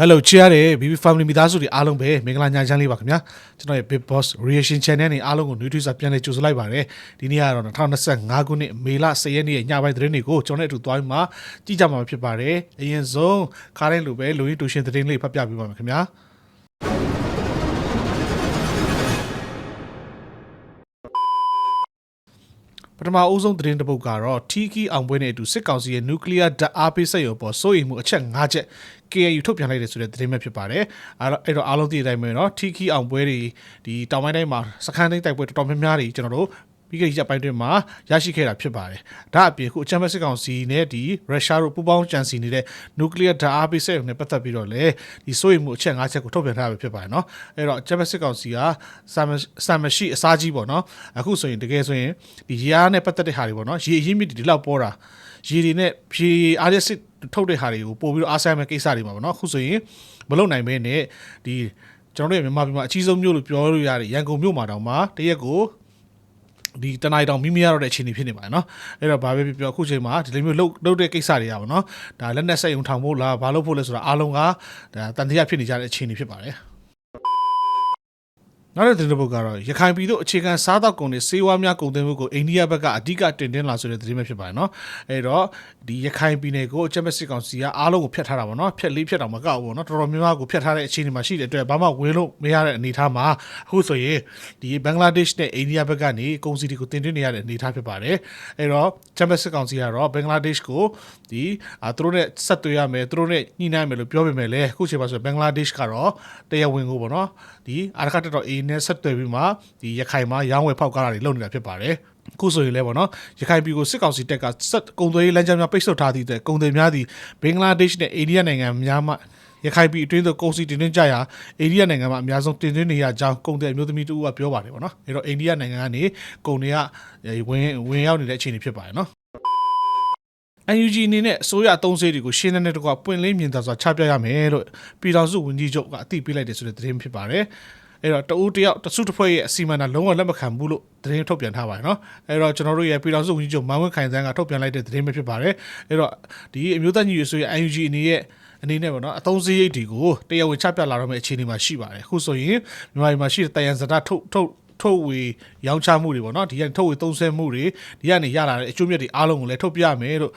Hello ချရတဲ့ BB Family မိသားစုတွေအားလုံးပဲမင်္ဂလာညချမ်းလေးပါခင်ဗျာကျွန်တော်ရဲ့ Big Boss Reaction Channel နဲ့အားလုံးကို new tweet စာပြန်လည်ကြိုဆိုလိုက်ပါရစေဒီနေ့ကတော့2025ခုနှစ်မေလ10ရက်နေ့ရဲ့ညပိုင်းသတင်းတွေကိုကျွန်တော်နဲ့အတူသွားပြီးမှကြည့်ကြမှာဖြစ်ပါတယ်အရင်ဆုံးခါတိုင်းလိုပဲလူရင်းတူရှင်သတင်းလေးဖတ်ပြပေးပါမယ်ခင်ဗျာ ပထမအဦးဆုံးသတင်းတစ်ပုဒ်ကတော့ TK အောင်ပွဲနဲ့အတူစစ်ကောင်စီရဲ့ nuclear ဓာတ်အားပေးစက်ရုံပေါ်စိုးရိမ်မှုအချက်၅ချက် KAU ထုတ်ပြန်လိုက်တယ်ဆိုတဲ့သတင်းပဲဖြစ်ပါတယ်အဲ့တော့အဲ့တော့အားလုံးသိတဲ့အတိုင်းပဲเนาะ TK အောင်ပွဲတွေဒီတောင်ပိုင်းတိုင်းမှာစခန်းသိမ်းတိုက်ပွဲတော်တော်များများတွေကျွန်တော်တို့ ပြီးခဲ့တဲ့ရက်ပိုင်းတွင်မှာရရှိခဲ့တာဖြစ်ပါတယ်။ဒါအပြင်ခုအချမ်းဘက်စစ်ကောင်စီနဲ့ဒီရုရှားတို့ပူးပေါင်းကြံစည်နေတဲ့ nuclear ဓာတ်အားပေးစက်ရုံနဲ့ပတ်သက်ပြီးတော့လည်းဒီစိုးရိမ်မှုအချက်၅ချက်ကိုထုတ်ပြန်ထားတာပဲဖြစ်ပါတယ်နော်။အဲ့တော့အချမ်းဘက်စစ်ကောင်စီကစာမစာမရှိအစားကြီးပေါ့နော်။အခုဆိုရင်တကယ်ဆိုရင်ဒီရေအားနဲ့ပတ်သက်တဲ့ဟာတွေပေါ့နော်။ရေအရင်းမြစ်တွေဒီလောက်ပေါ်တာရေတွေနဲ့ဖြေအားရစစ်ထုတ်တဲ့ဟာတွေကိုပို့ပြီးတော့အားဆိုင်မဲ့ကိစ္စတွေမှာပေါ့နော်။အခုဆိုရင်မလုံနိုင်မဲနဲ့ဒီကျွန်တော်တို့ရဲ့မြန်မာပြည်မှာအကြီးဆုံးမြို့လို့ပြောလို့ရတယ်ရန်ကုန်မြို့မှာတောင်မှတရက်ကို ဒီတနိုင်တောင်မိမရတော့တဲ့အခြေအနေဖြစ်နေပါတယ်နော်အဲ့တော့ဘာပဲပြောပြောအခုချိန်မှာဒီလိုမျိုးလှုပ်လှုပ်တဲ့ကိစ္စတွေရပါတော့ဒါလက်နက်ဆက်ယုံထောင်ဖို့လားဘာလို့ဖို့လဲဆိုတာအားလုံးကဒါတန်တရားဖြစ်နေကြတဲ့အခြေအနေဖြစ်ပါတယ် နောက်တဲ့သတင်းတစ်ပုဒ်ကတော့ရခိုင်ပြည်တို့အခြေခံစားသောက်ကုန်တွေစေဝါများကုန်သွင်းမှုကိုအိန္ဒိယဘက်ကအဓိကတင်တင်လာဆိုတဲ့သတင်းပဲဖြစ်ပါတယ်နော်အဲ့တော့ဒီရခိုင်ပြည်နယ်ကိုအချက်မဲ့စစ်ကောင်စီကအားလုံးကိုဖျက်ထားတာပေါ့နော်ဖျက်လေးဖျက်တော့မကောက်ဘူးပေါ့နော်တော်တော်များများကိုဖျက်ထားတဲ့အခြေအနေမှာရှိတဲ့အတွက်ဘာမှဝင်လို့မရတဲ့အနေအထားမှာအခုဆိုရင်ဒီဘင်္ဂလားဒေ့ရှ်နဲ့အိန္ဒိယဘက်ကနေကုန်စည်တွေကိုတင်သွင်းနေရတဲ့အနေအထားဖြစ်ပါတယ်အဲ့တော့ချက်မဲ့စစ်ကောင်စီကတော့ဘင်္ဂလားဒေ့ရှ်ကိုဒီအာသူတို့နဲ့ဆက်သွယ်ရမယ်သူတို့နဲ့ညှိနှိုင်းမယ်လို့ပြောပေမဲ့လည်းအခုချိန်မှာဆိုဘင်္ဂလားဒေ့ရှ်ကတော့တရားဝင်ကိုပေါ့နော် ဒီအာရခတ်တော်အေးနဲ့ဆက်သွယ်ပြီးမှဒီရခိုင်မှာရောင်းဝယ်ဖောက်ကားတာတွေလုပ်နေတာဖြစ်ပါတယ်ခုဆိုရင်လည်းပေါ့နော်ရခိုင်ပြည်ကိုစစ်ကောင်စီတပ်ကစက်ကုံသွေးလမ်းကြောင်းများပိတ်ဆို့ထားသည့်တဲ့ကုံသွေးများသည့်ဘင်္ဂလားဒေ့ရှ်နဲ့အိန္ဒိယနိုင်ငံများမှရခိုင်ပြည်အတွင်းသို့ကုန်စည်တင်သွင်းကြရာအိန္ဒိယနိုင်ငံမှာအများဆုံးတင်သွင်းနေရကြောင်းကုန်တယ်အမျိုးသမီးတူကပြောပါတယ်ပေါ့နော်အဲတော့အိန္ဒိယနိုင်ငံကနေကုန်တွေကဝင်ဝင်ရောက်နေတဲ့အခြေအနေဖြစ်ပါတယ်နော် UNG အနေနဲ့အစိုးရအသုံးစရိတ်တွေကိုရှင်းတဲ့တကွပွင့်လင်းမြင်သာစွာချပြရမယ်လို့ပြည်ထောင်စုဝန်ကြီးချုပ်ကအသိပေးလိုက်တယ်ဆိုတဲ့သတင်းဖြစ်ပါတယ်။အဲ့တော့တဦးတယောက်တစုတစ်ဖွဲ့ရဲ့အစီအမံတာလုံးဝလက်မခံဘူးလို့သတင်းထုတ်ပြန်ထားပါတယ်နော်။အဲ့တော့ကျွန်တော်တို့ရဲ့ပြည်ထောင်စုဝန်ကြီးချုပ်မန်ဝင်းခိုင်စန်းကထုတ်ပြန်လိုက်တဲ့သတင်းပဲဖြစ်ပါတယ်။အဲ့တော့ဒီအမျိုးသားညီညွတ်ရေးဆိုရဲ့ UNG အနေနဲ့အနေနဲ့ပေါ့နော်အသုံးစရိတ်တွေကိုတရားဝင်ချပြလာတော့မယ့်အခြေအနေမှာရှိပါတယ်။အခုဆိုရင်မြန်မာပြည်မှာရှိတဲ့တယံဇာတာထုတ်ထုတ် ထုတ်ဝေရောင်းချမှုတွေပေါ့နော်ဒီကနေထုတ်ဝေသုံးစွဲမှုတွေဒီကနေရလာတဲ့အကျိုးမြတ်တွေအားလုံးကိုလည်းထုတ်ပြမယ်လို့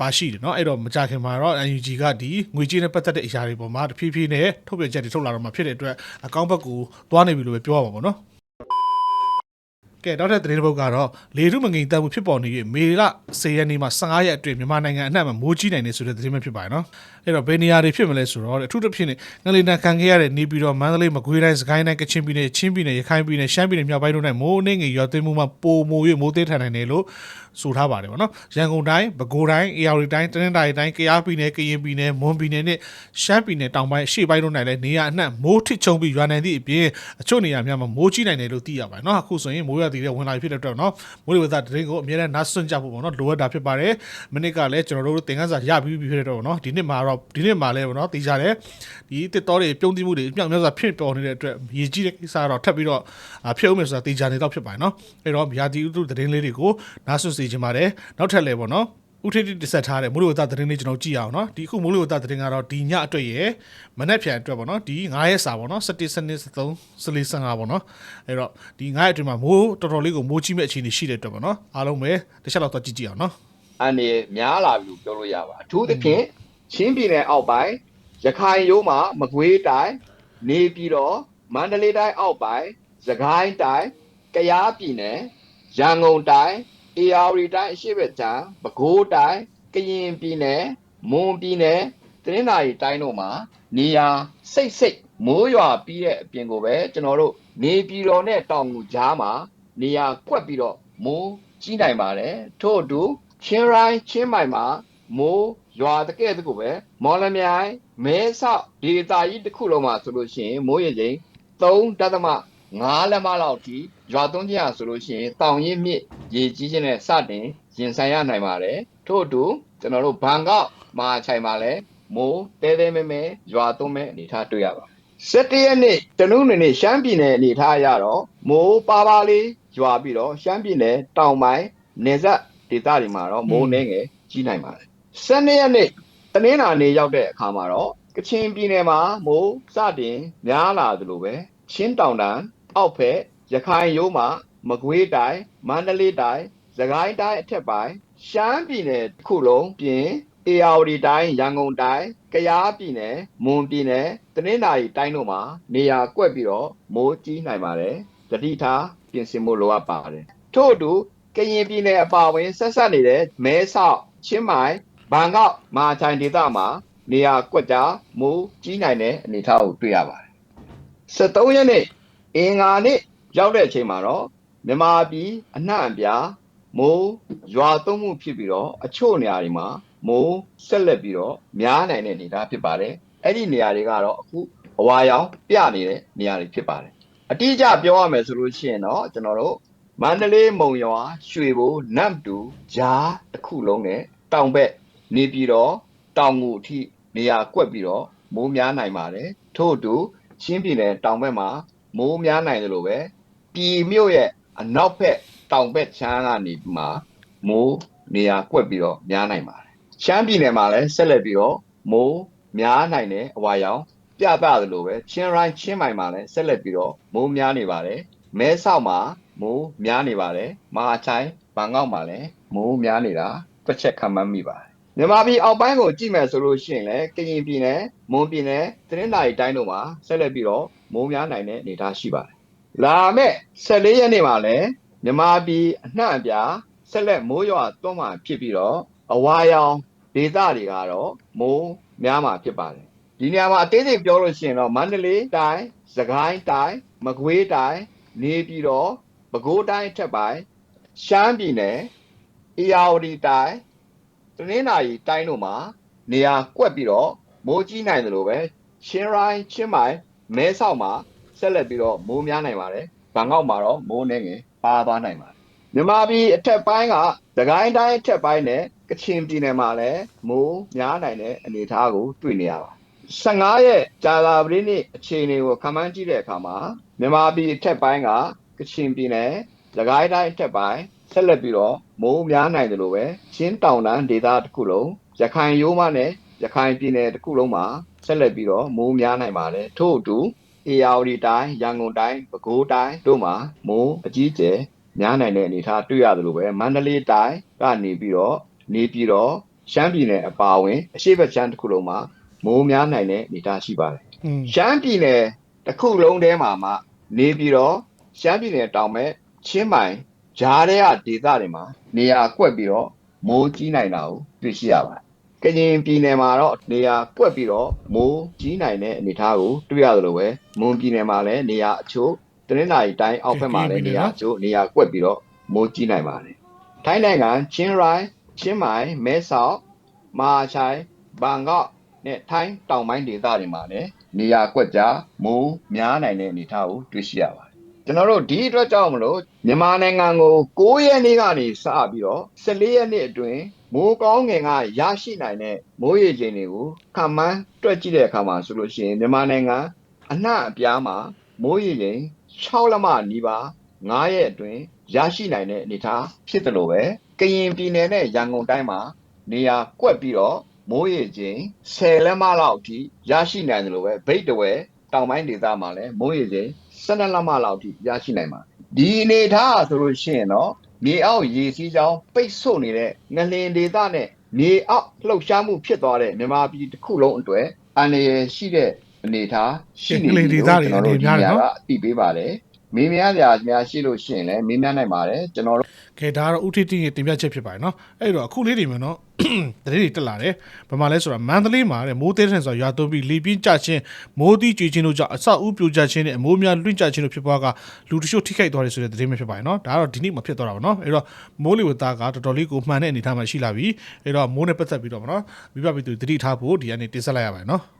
ပါရှိတယ်เนาะအဲ့တော့မကြခင်မှာတော့ UNG ကဒီငွေကြေးနဲ့ပတ်သက်တဲ့အရာတွေပေါ်မှာတဖြည်းဖြည်းနဲ့ထုတ်ပြန်ချက်တွေထုတ်လာတော့မှဖြစ်တဲ့အတွက်အကောင့်ဘက်ကိုသွားနေပြီလို့ပဲပြောရမှာပေါ့နော် ကဲနောက်ထပ်သတင်းတစ်ပုဒ်ကတော့လေထုမငိန်တက်မှုဖြစ်ပေါ်နေတဲ့မေလ10ရက်နေ့မှာ15ရက်အတွင်းမြန်မာနိုင်ငံအနှံ့မှာမိုးကြီးနိုင်တယ်ဆိုတဲ့သတင်းပဲဖြစ်ပါတယ်နော်အဲ့တော့ဘယ်နေရာတွေဖြစ်မလဲဆိုတော့အထူးသဖြင့်ငလင်တန်ခံခဲ့ရတဲ့နေပြည်တော်မန္တလေးမကွေးတိုင်းစကိုင်းတိုင်းကချင်ပြည်နယ်ချင်းပြည်နယ်ရခိုင်ပြည်နယ်ရှမ်းပြည်နယ်မြောက်ပိုင်းတို့၌မိုးအနှင်းငယ်ရွာသွန်းမှုမှာပိုမို၍မိုးသေးထန်နိုင်တယ်လို့ဆိုထားပါတယ်ဗောနော်ရန်ကုန်တိုင်းပဲခူးတိုင်းအေရဝတီတိုင်းတနင်္သာရီတိုင်းကယားပြည်နယ်ကရင်ပြည်နယ်မွန်ပြည်နယ်နဲ့ရှမ်းပြည်နယ်တောင်ပိုင်းရှေ့ပိုင်းတို့၌လည်းနေရာအနှံ့မိုးထစ်ချုံပြီးရွာနိုင်သည့်အပြင်အချို့နေရာများမှာမိုးကြီးနိုင်တယ်လို့သိရပါတယ်နော်အခုဆိုရင်မိုးရသည်တဲ့ဝင်လာဖြစ်တဲ့အတွက်နော်မိုးလေဝသသတင်းကိုအများနဲ့နားစွန့်ကြဖို့ပေါ့နော်လိုအပ်တာဖြစ်ပါတယ်မိနစ်ကလည်းကျွန်တော်တို့သင်ခန်းစာရပြီးပြီဖြစ်တဲ့တော့နော်ဒီနှစ်မှာတော့ဒီနှစ်မှာလည်းပေါ့နော်သိကြတယ်ဒီတစ်တော်တွေပြုံးတိမှုတွေအမြောက်များစွာဖြစ်ပေါ်နေတဲ့အတွက်ရည်ကြီးတဲ့ကိစ္စကတော့ထပ်ပြီးတော့ဖြုတ်မယ်ဆိုတာသိကြနေတော့ဖြစ်ပါတယ်နော်အဲ့တော့ရာသီဥတုသတင်းလေးတွေကိုနားစွန့်စေချင်ပါတယ်နောက်ထပ်လည်းပေါ့နော် ဥထိတိတဆက်ထားတဲ့မိုးလေဝသသတင်းလေးကျွန်တော်ကြည့်အောင်နော်ဒီအခုမိုးလေဝသသတင်းကတော့ဒီညအတွက်ရယ်မနေ့ဖြန်အတွက်ပေါ့နော်ဒီ9ရက်စာပေါ့နော်17စနစ်3 14 15ပေါ့နော်အဲ့တော့ဒီ9ရက်အတွင်းမှာမိုးတော်တော်လေးကိုမိုးကြီးမဲ့အခြေအနေရှိတဲ့အတွက်ပေါ့နော်အားလုံးပဲတစ်ချက်လောက်တော့ကြည့်ကြည့်အောင်နော်အနေများလာပြီလို့ပြောလို့ရပါအထူးသဖြင့်ချင်းပြည်နယ်အောက်ပိုင်းရခိုင်ရိုးမှာမကွေးတိုင်းနေပြည်တော်မန္တလေးတိုင်းအောက်ပိုင်းစကိုင်းတိုင်းကယားပြည်နယ်ရန်ကုန်တိုင်း အေရဝတီတိုင်းအရှေ့ဘက်ခြမ်းပဲခူးတိုင်းကရင်ပြည်နယ်မွန်ပြည်နယ်တနင်္သာရီတိုင်းတို့မှာနေရာစိတ်စိတ်မိုးရွာပြီးတဲ့အပြင်ကိုပဲကျွန်တော်တို့နေပြည်တော်နဲ့တောင်ငူကြားမှာနေရာကွက်ပြီးတော့မိုးကြီးနိုင်ပါတယ်ထို့အတူချင်းရိုင်းချင်းမိုင်မှာမိုးရွာတကဲ့တကူပဲမော်လမြိုင်မဲဆောက်ဒေသကြီးတစ်ခုလုံးမှာဆိုလို့ရှိရင်မိုးရေချိန်3.5 လက်မလောက်ထိရွာသွန်းခြင်းဟာဆိုလို့ရှိရင်တောင်ရင်မြစ်ရေကြီးခြင်းနဲ့စတင်ရင်ဆိုင်ရနိုင်ပါတယ်ထို့အတူကျွန်တော်တို့ဘန်ကောက်မဟာချိုင်မှာလည်းမိုးတဲတဲမဲမဲရွာသွန်းမဲ့အနေအထားတွေ့ရပါတယ်17ရက်နေ့တနင်္ဂနွေနေ့ရှမ်းပြည်နယ်အနေထားရတော့မိုးပါပါလေးရွာပြီးတော့ရှမ်းပြည်နယ်တောင်ပိုင်းနေဆက်ဒေသတွေမှာတော့မိုးနှင်းငယ်ကြီးနိုင်ပါတယ်။12ရက်နေ့တနင်္လာနေ့ရောက်တဲ့အခါမှာတော့ကချင်ပြည်နယ်မှာမိုးစတင်များလာသလိုပဲချင်းတောင်တန်း အောက်ဖက်ရခိုင်ရိုးမှာမကွေးတိုင်းမန္တလေးတိုင်းစကိုင်းတိုင်းအထက်ပိုင်းရှမ်းပြည်နယ်တစ်ခုလုံးပြင်အေရဝတီတိုင်းရန်ကုန်တိုင်းကယားပြည်နယ်မွန်ပြည်နယ်တနင်္သာရီတိုင်းတို့မှာနေရာကွက်ပြီးတော့မိုးကြီးနိုင်ပါတယ်တတိထားပြင်ဆင်မှုလိုအပ်ပါတယ်ထို့အတူကရင်ပြည်နယ်အပါအဝင်ဆက်ဆက်နေတဲ့မဲဆောက်ချင်းမိုင်ဘန်ကောက်မဟာချိုင်ဒေသမှာနေရာကွက်ကြားမိုးကြီးနိုင်တဲ့အနေအထားကိုတွေ့ရပါတယ်။73ရက်နေ့ အင်္ဂါနေ့ရောက်တဲ့အချိန်မှာတော့မြန်မာပြည်အနှံ့အပြားမိုးရွာသွန်းမှုဖြစ်ပြီးတော့အချို့နေရာတွေမှာမိုးဆက်လက်ပြီးတော့များနိုင်တဲ့အနေအထားဖြစ်ပါတယ်။အဲ့ဒီနေရာတွေကတော့အခုအဝါရောင်ပြနေတဲ့နေရာတွေဖြစ်ပါတယ်။အတိအကျပြောရမယ်ဆိုလို့ရှိရင်တော့ကျွန်တော်တို့မန္တလေးမုံရွာရွှေဘိုနမ်တူဂျားတစ်ခုလုံးနဲ့တောင်ဘက်နေပြည်တော်တောင်ငူအထိနေရာကွက်ပြီးတော့မိုးများနိုင်ပါတယ်ထို့အတူချင်းပြည်နယ်တောင်ဘက်မှာ မိုးများနိုင်တယ်လို့ပဲပြည်မြို့ရဲ့အနောက်ဘက်တောင်ဘက်ချမ်းကနေမှာမိုးနေရာကွက်ပြီးတော့များနိုင်ပါတယ်ရှမ်းပြည်နယ်မှာလည်းဆက်လက်ပြီးတော့မိုးများနိုင်တဲ့အဝါရောင်ပြသတယ်လို့ပဲချင်းရိုင်းချင်းမိုင်မှာလည်းဆက်လက်ပြီးတော့မိုးများနေပါတယ်မဲဆောက်မှာမိုးများနေပါတယ်မဟာချိုင်ဘန်ကောက်မှာလည်းမိုးများနေတာတစ်ချက်ခံမှန်းမိပါတယ်မြန်မာပြည်အောက်ပိုင်းကိုကြည့်မယ်ဆိုလို့ရှိရင်လည်းကရင်ပြည်နယ်မွန်ပြည်နယ်တနင်္သာရီတိုင်းတို့မှာဆက်လက်ပြီးတော့ မိုးများနိုင်တဲ့အနေအထားရှိပါတယ်။လာမယ့်14ရက်နေ့မှာလည်းမြန်မာပြည်အနှံ့အပြားဆက်လက်မိုးရွာသွန်းမှဖြစ်ပြီးတော့အဝါရောင်ဒေသတွေကတော့မိုးများမှာဖြစ်ပါတယ်။ဒီနေရာမှာအသေးစိတ်ပြောလို့ရှိရင်တော့မန္တလေးတိုင်း၊စကိုင်းတိုင်း၊မကွေးတိုင်း၊နေပြည်တော်၊ပဲခူးတိုင်းအထက်ပိုင်းရှမ်းပြည်နယ်၊အေရဝတီတိုင်းတနင်္လာရီတိုင်းတို့မှာနေရာကွက်ပြီးတော့မိုးကြီးနိုင်တယ်လို့ပဲချင်းရိုင်းချင်းမိုင် မဲဆောက်မှာဆက်လက်ပြီးတော့မိုးများနိုင်ပါတယ်။ဘန်ကောက်မှာတော့မိုးနေငယ်ပါသွားနိုင်ပါတယ်။မြန်မာပြည်အထက်ပိုင်းကသခိုင်းတိုင်းအထက်ပိုင်းနဲ့ကချင်ပြည်နယ်မှာလည်းမိုးများနိုင်တဲ့အနေအထားကိုတွေ့နေရပါတယ်။15ရက်ကြာလာပရိနေ့အခြေအနေကိုခန့်မှန်းကြည့်တဲ့အခါမှာမြန်မာပြည်အထက်ပိုင်းကကချင်ပြည်နယ်သခိုင်းတိုင်းအထက်ပိုင်းဆက်လက်ပြီးတော့မိုးများနိုင်တယ်လို့ပဲချင်းတောင်တန်းဒေသတစ်ခုလုံးရခိုင်ရိုးမနဲ့ ရခိုင်ပြည်နယ်တစ်ခုလုံးမှာဆက်လက်ပြီးတော့မိုးများနိုင်ပါတယ်ထို့အတူအေရဝတီတိုင်းရန်ကုန်တိုင်းပဲခူးတိုင်းတို့မှာမိုးအကြီးအကျယ်များနိုင်တဲ့အနေအထားတွေ့ရတယ်လို့ပဲမန္တလေးတိုင်းကနေပြီးတော့နေပြည်တော်ရှမ်းပြည်နယ်အပါအဝင်အရှေ့ဘက်ရှမ်းတစ်ခုလုံးမှာမိုးများနိုင်တဲ့အနေအထားရှိပါတယ်อืมရှမ်းပြည်နယ်တစ်ခုလုံးထဲမှာမှနေပြီးတော့ရှမ်းပြည်နယ်တောင်မဲ့ချင်းမိုင်ဂျားတဲ့ကဒေသတွေမှာနေရာကွက်ပြီးတော့မိုးကြီးနိုင်တာကိုတွေ့ရှိရပါတယ်။ ကရင်ပြည်နယ်မှာတော့နေရာကွက်ပြီးတော့မိုးကြီးနိုင်တဲ့အနေအထားကိုတွေ့ရတယ်လို့ပဲမွန်ပြည်နယ်မှာလည်းနေရာအချို့တနင်္လာရီတိုင်းအောက်ဘက်မှာလည်းနေရာအချို့နေရာကွက်ပြီးတော့မိုးကြီးနိုင်ပါတယ်။ထိုင်းနိုင်ငံချင်းရိုင်းချင်းမိုင်မဲဆောက်မဟာချိုင်ဘန်ကောက်နဲ့ထိုင်းတောင်ပိုင်းဒေသတွေမှာလည်းနေရာကွက်ကြားမိုးများနိုင်တဲ့အနေအထားကိုတွေ့ရှိရပါတယ်။ ကျွန်တော်တို့ဒီအတွက်ကြောင့်မလို့မြန်မာနိုင်ငံကို9ရက်နေ့ကနေစပြီးတော့14ရက်နေ့အတွင်းမိုးကောင်းငင်ကရရှိနိုင်တဲ့မိုးရေချိန်တွေကိုခံမှန်းတွက်ကြည့်တဲ့အခါမှာဆိုလို့ရှိရင်မြန်မာနိုင်ငံအနှံ့အပြားမှာမိုးရေချိန်6လက်မနီးပါး9ရက်အတွင်းရရှိနိုင်တဲ့အနေအထားဖြစ်တယ်လို့ပဲကရင်ပြည်နယ်နဲ့ရန်ကုန်တိုင်းမှာနေရာကွက်ပြီးတော့မိုးရေချိန်10လက်မလောက်အထိရရှိနိုင်တယ်လို့ပဲဗိတ်တဝဲ တောင်ပိုင်းဒေသမှာလည်းမိုးရေချိန်12လက်မလောက်အထိရရှိနိုင်ပါတယ်ဒီအနေအထားဆိုလို့ရှိရင်တော့မြေအောက်ရေစီးကြောင်းပိတ်ဆို့နေတဲ့ငလင်ဒေသနဲ့မြေအောက်လှုပ်ရှားမှုဖြစ်သွားတဲ့မြန်မာပြည်တစ်ခုလုံးအတွက်အန္တရာယ်ရှိတဲ့အနေအထားရှိနေပြီလို့ကျွန်တော်တို့ဒီနေရာကအသိပေးပါတယ် မေးမြန်းကြရများရှိလို့ရှိရင်လည်းမေးမြန်းနိုင်ပါတယ်ကျွန်တော်တို့ကဲဒါကတော့ဥတီတီတင်ပြချက်ဖြစ်ပါတယ်နော်အဲ့တော့အခုလေးတွေမှာနော်တရေတွေတက်လာတယ်ဘာမှလဲဆိုတော့မန္တလေးမှာတဲ့မိုးသေးတဲ့ဆိုတော့ရွာသွန်းပြီးလေပြင်းကျခြင်းမိုးသီးကြွေခြင်းတို့ကြောင့်အဆောက်အဦပြိုကျခြင်းနဲ့အမိုးများလွင့်ကျခြင်းတို့ဖြစ်ပွားကလူတချို့ထိခိုက်သွားတယ်ဆိုတဲ့သတင်းပဲဖြစ်ပါတယ်နော်ဒါကတော့ဒီနေ့မှဖြစ်သွားတာပါနော်အဲ့တော့မိုးလေဝသကတော်တော်လေးကိုမှန်တဲ့အနေအထားမှာရှိလာပြီအဲ့တော့မိုးနဲ့ပတ်သက်ပြီးတော့ဗောနော်မိဘပြည်သူတတိထားဖို့ဒီကနေ့တင်ဆက်လိုက်ရပါတယ်နော်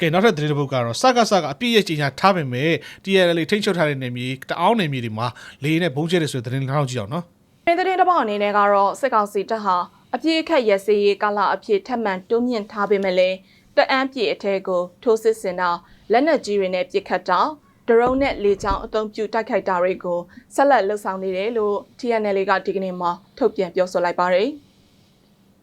ကဲနောက်ထပ်သတင်းတစ်ပုဒ်ကတော့စကစကအပြည့်ရဲ့ကြီးညာထားပေမဲ့ TRL ထိန်းချုပ်ထားတဲ့နေမြေတအောင်းနေမြေတွေမှာလေနဲ့ဘုံကျဲတယ်ဆိုတဲ့သတင်းထောက်ကြည့်အောင်နော်ပြည်သတင်းတစ်ပေါက်အနေနဲ့ကတော့စစ်ကောင်စီတပ်ဟာအပြည့်အခက်ရစရေးကာလအဖြစ်ထပ်မံတိုးမြင့်ထားပေမဲ့လည်းတအန်းပြည်အထက်ကိုထိုးစစ်ဆင်တာလက်နက်ကြီးတွေနဲ့ပစ်ခတ်တာဒရုန်းနဲ့လေကြောင်းအုံပြုတိုက်ခိုက်တာတွေကိုဆက်လက်လှုပ်ဆောင်နေတယ်လို့ TNL ကဒီကနေ့မှထုတ်ပြန်ပြောဆိုလိုက်ပါတယ်။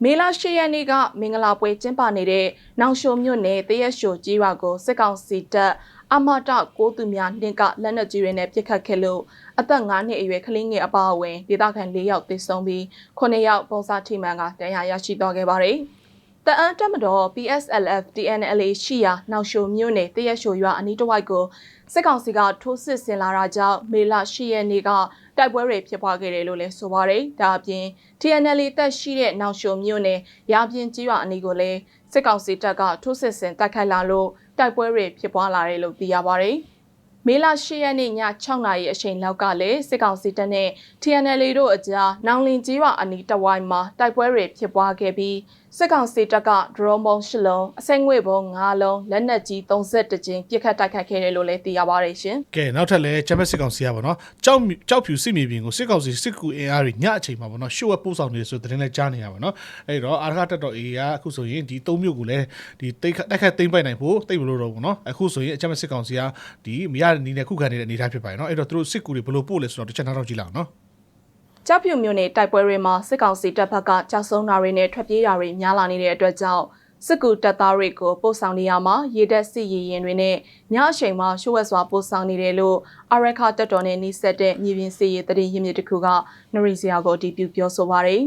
မေလ၈ရက်နေ့ကမင်္ဂလာပွဲကျင်းပနေတဲ့နောင်ရှိုမြို့နယ်တရက်ရှိုကြီးရွာကိုစစ်ကောင်စီတပ်အမတကိုးသူများနှင့်ကလက်နက်ကြီးတွေနဲ့ပစ်ခတ်ခဲ့လို့အသက်9နှစ်အရွယ်ကလေးငယ်အပါအဝင်ဒေသခံ၄ယောက်သေဆုံးပြီး9ယောက်ပုံစားထိမှန်ကတရားရရှိသွားခဲ့ပါတယ်။တအန်းတက်မတော် PSLF TNLA ရှိရာနောက်ရှိုမြို့နယ်တရက်ရှိုရွာအနီးတစ်ဝိုက်ကိုစစ်ကောင်စီကထိုးစစ်ဆင်လာတာကြောင့်မေလ10ရက်နေ့က တိုက်ပွဲတွေဖြစ်ပွားခဲ့တယ်လို့လည်းဆိုပါတယ်။ဒါအပြင် TNLA တက်ရှိတဲ့နောက်ရှိုမြို့နယ်ရာပြင်းကြီးရွာအနီးကိုလည်းစစ်ကောင်စီတပ်ကထိုးစစ်ဆင်တိုက်ခိုက်လာလို့တိုက်ပွဲတွေဖြစ်ပွားလာတယ်လို့သိရပါတယ်။မေလ10ရက်နေ့ည6နာရီအချိန်လောက်ကလည်းစစ်ကောင်စီတပ်နဲ့ TNLA တို့အကြားနောင်လင်ကြီးရွာအနီးတစ်ဝိုင်းမှာတိုက်ပွဲတွေဖြစ်ပွားခဲ့ပြီး စစ်ကောင်စီတပ်ကဒရုန်းဘုံ၈လုံးအစိမ့်ငွေဘုံ၅လုံးလက်နက်ကြီး32ကြိမ်ပစ်ခတ်တိုက်ခိုက်ခဲ့တယ်လို့လည်းသိရပါတယ်ရှင်။ကဲနောက်ထပ်လည်းချမ်ပီယံစစ်ကောင်စီကပေါ့နော်ကြောက်မြကြောက်ဖြူစစ်မြေပြင်ကိုစစ်ကောင်စီစစ်ကူအင်အားတွေညအချိန်မှာပေါ့နော်ရှုပ်ဝက်ပို့ဆောင်နေတယ်ဆိုတဲ့သတင်းလည်းကြားနေရပါတော့အဲ့တော့အာရခတက်တော် AA ကအခုဆိုရင်ဒီ၃မြို့ကိုလည်းဒီတိတ်ခတ်တိုက်ခတ်သိမ့်ပိုက်နိုင်ဖို့တိတ်မလို့တော့ဘူးနော်အခုဆိုရင်အချမ်ပီယံစစ်ကောင်စီကဒီမရတဲ့နီးနဲ့ခုခံနေတဲ့အနေအထားဖြစ်ပါတယ်နော်အဲ့တော့သူတို့စစ်ကူတွေဘယ်လိုပို့လဲဆိုတော့တစ်ချက်နောက်တော့ကြည့်လောက်နော် ကြောက်ဖြူမြို့နယ်တိုက်ပွဲတွေမှာစစ်ကောင်စီတပ်ဘက်ကကြောက်ဆုံးတာတွေနဲ့ထွက်ပြေးတာတွေများလာနေတဲ့အတွက်ကြောင့်စစ်ကူတပ်သားတွေကိုပို့ဆောင်နေရမှာရေတပ်စစ်ရေရင်တွေနဲ့ညအချိန်မှာရှိုးဝက်စွာပို့ဆောင်နေတယ်လို့အရခတပ်တော်နဲ့နှိစက်တဲ့မြေပြင်စစ်ရေးတရင်ရင်းမြစ်တစ်ခုကနရီစရာကိုအတည်ပြုပြောဆိုပါရယ်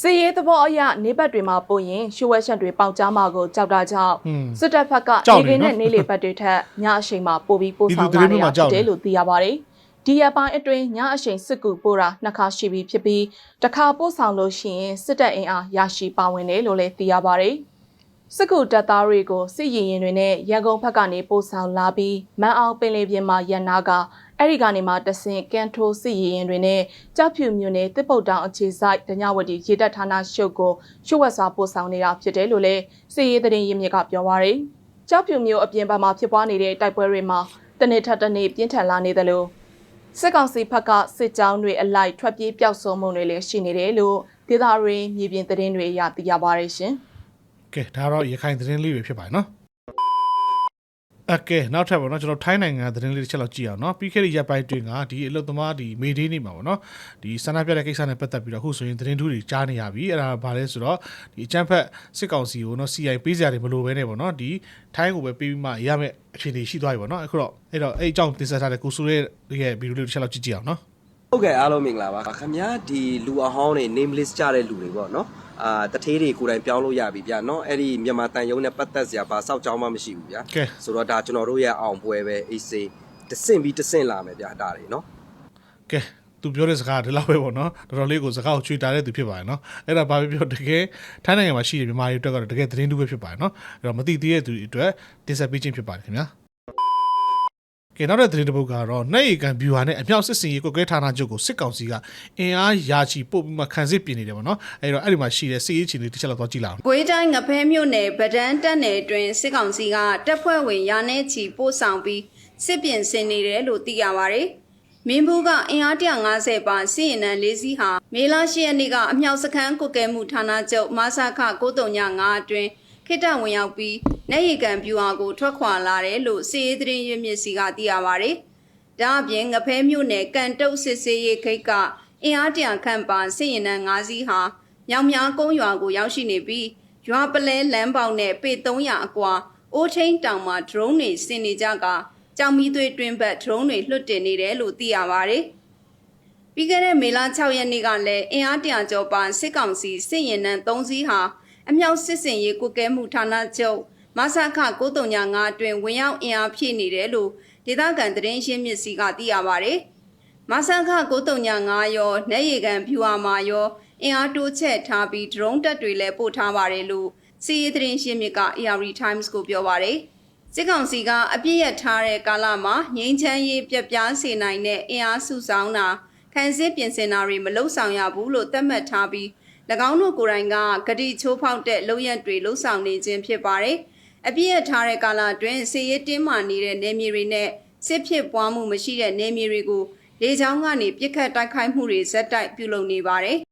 စစ်ရေးသဘောအရနေဘက်တွေမှာပို့ရင်ရှိုးဝက်ချက်တွေပေါက်ကြားမှာကိုကြောက်တာကြောင့်ဟွန်းစစ်တပ်ဘက်ကကြောက်နေနေကင်းနဲ့နော်နေလေဘက်တွေထက်ညအချိန်မှာပို့ပြီးပို့ဆောင်ဒီလူလာတွေနေထဲမှာကြောက်နေရဖြစ်တယ်လို့သိရပါတယ်။ ဒီရက်ပိုင်းအတွင်းညအချိန်စစ်ကူပို့တာနှစ်ခါရှိပြီဖြစ်ပြီးတစ်ခါပို့ဆောင်လို့ရှိရင်စစ်တပ်အင်အားရရှိပါဝင်တယ်လို့လည်းသိရပါတယ်။စစ်ကူတပ်သားတွေကိုစစ်ရင်ရင်တွေနဲ့ရန်ကုန်ဘက်ကနေပို့ဆောင်လာပြီးမန်းအောင်ပင်လေပြင်မှာရန်နာကအဲ့ဒီကနေမှတဆင့်ကန်ထိုးစစ်ရင်ရင်တွေနဲ့ကြောက်ဖြူမြို့နယ်တစ်ပုတ်တောင်အခြေဆိုင်ဒညဝတီရေတပ်ဌာနရှုပ်ကိုရှုပ်ဝက်စွာပို့ဆောင်နေတာဖြစ်တယ်လို့လည်းစစ်ရေးသတင်းရင်းမြစ်ကပြောပါရယ်။ကြောက်ဖြူမြို့အပြင်ဘက်မှာဖြစ်ပွားနေတဲ့တိုက်ပွဲတွေမှာတနေ့ထက်တနေ့ပြင်းထန်လာနေတယ်လို့ စစ်ကောင်စီဘက်ကစစ်ကြောင်းတွေအလိုက်ထွက်ပြေးပျောက်ဆုံးမှုတွေလည်းရှိနေတယ်လို့ဒေသရင်းမြေပြင်သတင်းတွေအရသိရပါတယ်ရှင်။ကဲဒါတော့ရခိုင်သတင်းလေးတွေဖြစ်ပါတယ်နော် အကဲနောက်ထပ်ပေါ့နော်ကျွန်တော်ထိုင်းနိုင်ငံသတင်းလေးတစ်ချက်လောက်ကြည့်အောင်နော်ပြီးခဲ့တဲ့ရက်ပိုင်းတွင်ကဒီအလုတ်သမားဒီမေဒေးနေမှာပေါ့နော်ဒီဆန္ဒပြတဲ့ကိစ္စနဲ့ပတ်သက်ပြီးတော့အခုဆိုရင်သတင်းထူးတွေကြားနေရပြီအဲ့ဒါဘာလဲဆိုတော့ဒီအချမ်းဖက်စစ်ကောင်စီကိုနော် CI ပေးစရာတွေမလိုဘဲနဲ့ပေါ့နော်ဒီထိုင်းကိုပဲပေးပြီးမှရမယ့်အခြေအနေရှိသွားပြီပေါ့နော်အခုတော့အဲ့တော့အဲ့အကြောင်းတင်ဆက်ထားတဲ့ကိုဆူရဲ့ရဲ့ဗီဒီယိုလေးတစ်ချက်လောက်ကြည့်ကြည့်အောင်နော်ဟုတ်ကဲ့အားလုံးမင်္ဂလာပါခင်ဗျာဒီလူအဟောင်းတွေ name list ကြတဲ့လူတွေပေါ့နော် အာတထေးတွေကိုယ်တိုင်ပြောင်းလို့ရပြီဗျာနော်အဲ့ဒီမြန်မာတန်ယုံနဲ့ပတ်သက်စရာဘာစောက်ကြောင်းမှမရှိဘူးဗျာကဲဆိုတော့ဒါကျွန်တော်တို့ရဲ့အောင်ပွဲပဲအေးစေးတဆင့်ပြီးတဆင့်လာမယ်ဗျာဒါတွေနော်ကဲသူပြောတဲ့စကားကဒီလောက်ပဲပေါ့နော်တော်တော်လေးကိုစကားကိုချွေတာတဲ့သူဖြစ်ပါတယ်နော်အဲ့ဒါဘာပဲပြောတကယ်ထိုင်းနိုင်ငံမှာရှိတဲ့မြန်မာတွေအတွက်ကတော့တကယ်သတင်းတူပဲဖြစ်ပါတယ်နော်အဲ့တော့မသိသေးတဲ့သူတွေအတွက်တင်ဆက်ပေးခြင်းဖြစ်ပါတယ်ခင်ဗျာ ကဲနောက်တဲ့သတင်းတစ်ပုဒ်ကတော့နိုင်ရီကန် viewer နဲ့အမြောက်စစ်စင်ရေးကိုကဲဌာနချုပ်ကိုစစ်ကောင်စီကအင်အားရာချီပို့ပြီးမှခံစစ်ပြင်နေတယ်ပေါ့နော်အဲ့တော့အဲ့ဒီမှာရှိတဲ့စစ်ရေးချင်းလေးတစ်ချက်လောက်သွားကြည့်လိုက်အောင်။ကွေးတိုင်းငဖဲမြို့နယ်ဗဒန်းတက်နယ်တွင်စစ်ကောင်စီကတပ်ဖွဲ့ဝင်ရာနဲ့ချီပို့ဆောင်ပြီးစစ်ပြင်ဆင်နေတယ်လို့သိရပါဗျ။မင်းဘူးကအင်အား150ပါစစ်ရင်နံ၄စီးဟာမေလ10ရက်နေ့ကအမြောက်စခန်းကုတ်ကဲမှုဌာနချုပ်မဆာခ939အတွင် ခိတ္တဝင်ရောက်ပြီးနေရီကန်ပြူဟာကိုထွက်ခွာလာတယ်လို့စစ်ရေးသတင်းရင်းမြစ်စီကသိရပါဗျ။ဒါအပြင်ငဖဲမြို့နယ်ကန်တုတ်စစ်စေးရေးခိတ်ကအင်အားတရာခန့်ပါစစ်ရင်နံ၅စီးဟာမြောင်များကုန်းရွာကိုရောက်ရှိနေပြီးရွာပလဲလမ်းပေါက်နဲ့ပေ300အကွာအိုးချင်းတောင်မှာဒရုန်းတွေဆင်နေကြကကြောင်မီသွေးတွင်ဘက်ဒရုန်းတွေလွှတ်တင်နေတယ်လို့သိရပါတယ်။ပြီးခဲ့တဲ့မေလ6ရက်နေ့ကလည်းအင်အားတရာကျော်ပါစစ်ကောင်စီစစ်ရင်နံ3စီးဟာ အမြောက်စစ်စင်ရေးကုကဲမှုဌာနချုပ်မဆခ939အတွင်ဝင်ရောက်အင်အားဖြည့်နေတယ်လို့ဒေသခံသတင်းရှင်းမြစ်စီကသိရပါတယ်။မဆခ939ရောနေရီကန်ဖြူဟာမာရောအင်အားတိုးချက်ထားပြီးဒရုန်းတပ်တွေလည်းပို့ထားပါတယ်လို့စီးရီးသတင်းရှင်းမြစ်က AR Times ကိုပြောပါတယ်။စစ်ကောင်စီကအပြစ်ရထားတဲ့ကာလမှာငိမ့်ချမ်းရေးပြက်ပြားစေနိုင်တဲ့အင်အားစုဆောင်တာခံစစ်ပြင်ဆင်တာတွေမလုံဆောင်ရဘူးလို့သတ်မှတ်ထားပြီး၎ င်းတို့ကိုယ်တိုင်ကဂတိချိုးဖောက်တဲ့လုံရက်တွေလှုပ်ဆောင်နေခြင်းဖြစ်ပါတယ်။အပြည့်ရထားတဲ့ကာလအတွင်းစစ်ရေးတင်းမာနေတဲ့နေမြေတွေနဲ့စစ်ဖြစ်ပွားမှုမရှိတဲ့နေမြေတွေကိုလေကြောင်းကနေပြစ်ခတ်တိုက်ခိုက်မှုတွေဇက်တိုက်ပြုလုပ်နေပါတယ်